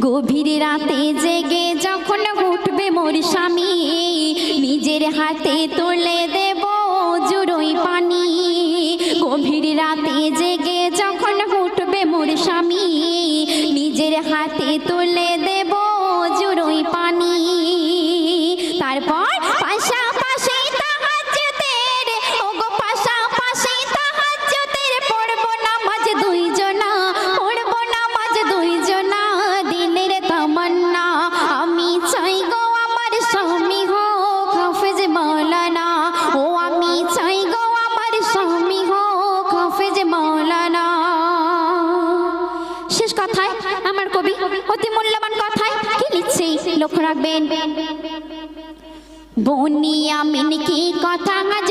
গভীর রাতে জেগে যখন উঠবে মোর স্বামী, নিজের হাতে তুলে দেব জুড়োই পানি। গভীর রাতে জেগে যখন উঠবে মোর স্বামী, নিজের হাতে তুলে দেব শেষ কথায় আমার কবি অতি মূল্যবান কথায় কি লিখছে? লক্ষ্য রাখবেন। বনিয়া আমিন কি কথা আজ